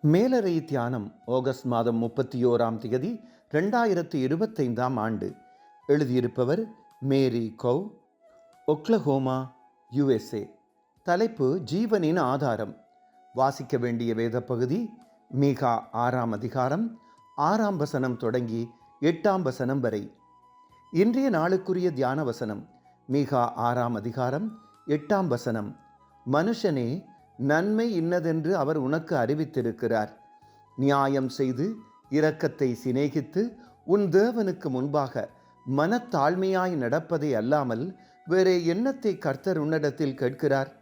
மேலறை தியானம் ஆகஸ்ட் மாதம் முப்பத்தி ஓராம் தேதி ரெண்டாயிரத்து இருபத்தைந்தாம் ஆண்டு. எழுதியிருப்பவர் மேரி கவ் ஒக்லஹோமா யுஎஸ்ஏ. தலைப்பு ஜீவனின் ஆதாரம் வாசிக்க வேண்டிய வேத பகுதி மீகா ஆறாம் அதிகாரம் ஆறாம் வசனம் தொடங்கி எட்டாம் வசனம் வரை. இன்றைய நாளுக்குரிய தியான வசனம் மீகா ஆறாம் அதிகாரம் எட்டாம் வசனம். மனுஷனே நன்மை இன்னதென்று அவர் உனக்கு அறிவித்திருக்கிறார். நியாயம் செய்து இரக்கத்தை சிநேகித்து உன் தேவனுக்கு முன்பாக மனத்தாழ்மையாய் நடப்பதை அல்லாமல் வேறே எண்ணத்தை கர்த்தர் உன்னிடத்தில் கேட்கிறார்.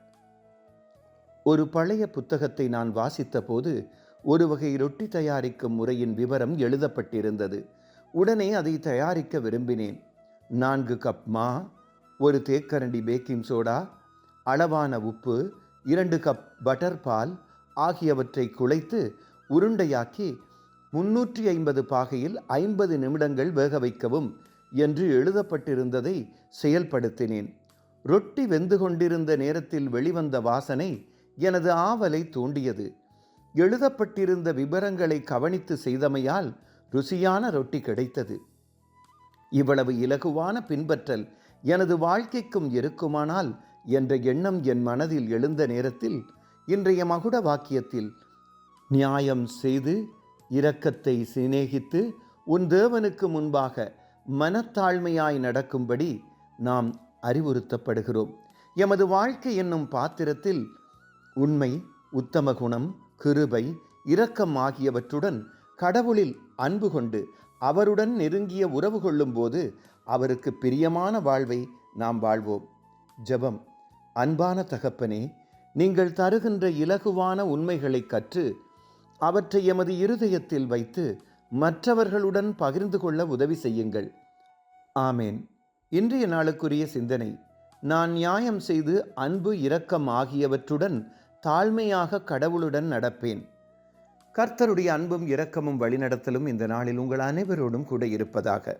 ஒரு பழைய புத்தகத்தை நான் வாசித்த போது ஒரு வகை ரொட்டி தயாரிக்கும் முறையின் விவரம் எழுதப்பட்டிருந்தது. உடனே அதை தயாரிக்க விரும்பினேன். நான்கு கப் மா ஒரு தேக்கரண்டி பேக்கிங் சோடா அளவான உப்பு இரண்டு கப் பட்டர் பால் ஆகியவற்றை குழைத்து உருண்டையாக்கி முன்னூற்றி ஐம்பது பாகையில் ஐம்பது நிமிடங்கள் வேக வைக்கவும் என்று எழுதப்பட்டிருந்ததை செயல்படுத்தினேன். ரொட்டி வெந்து கொண்டிருந்த நேரத்தில் வெளிவந்த வாசனை எனது ஆவலை தூண்டியது. எழுதப்பட்டிருந்த விவரங்களை கவனித்து செய்தமையால் ருசியான ரொட்டி கிடைத்தது. இவ்வளவு இலகுவான பின்பற்றல் எனது வாழ்க்கைக்கும் இருக்குமானால் என்ற எண்ணம் என் மனதில் எழுந்த நேரத்தில் இன்றைய மகுட வாக்கியத்தில் நியாயம் செய்து இரக்கத்தை சிநேகித்து உன் தேவனுக்கு முன்பாக மனத்தாழ்மையாய் நடக்கும்படி நாம் அறிவுறுத்தப்படுகிறோம். எமது வாழ்க்கை என்னும் பாத்திரத்தில் உண்மை உத்தம குணம் கிருபை இரக்கம் ஆகியவற்றுடன் கடவுளில் அன்பு கொண்டு அவருடன் நெருங்கிய உறவு கொள்ளும்போது அவருக்கு பிரியமான வாழ்வை நாம் வாழ்வோம். ஜெபம். அன்பான தகப்பனே நீங்கள் தருகின்ற இலகுவான உண்மைகளை கற்று அவற்றை எமது இருதயத்தில் வைத்து மற்றவர்களுடன் பகிர்ந்து கொள்ள உதவி செய்யுங்கள். ஆமேன். இன்றைய நாளுக்குரிய சிந்தனை நான் நியாயம் செய்து அன்பு இரக்கம் ஆகியவற்றுடன் தாழ்மையாக கடவுளுடன் நடப்பேன். கர்த்தருடைய அன்பும் இரக்கமும் வழிநடத்தலும் இந்த நாளில் உங்கள் அனைவரோடும் கூட இருப்பதாக.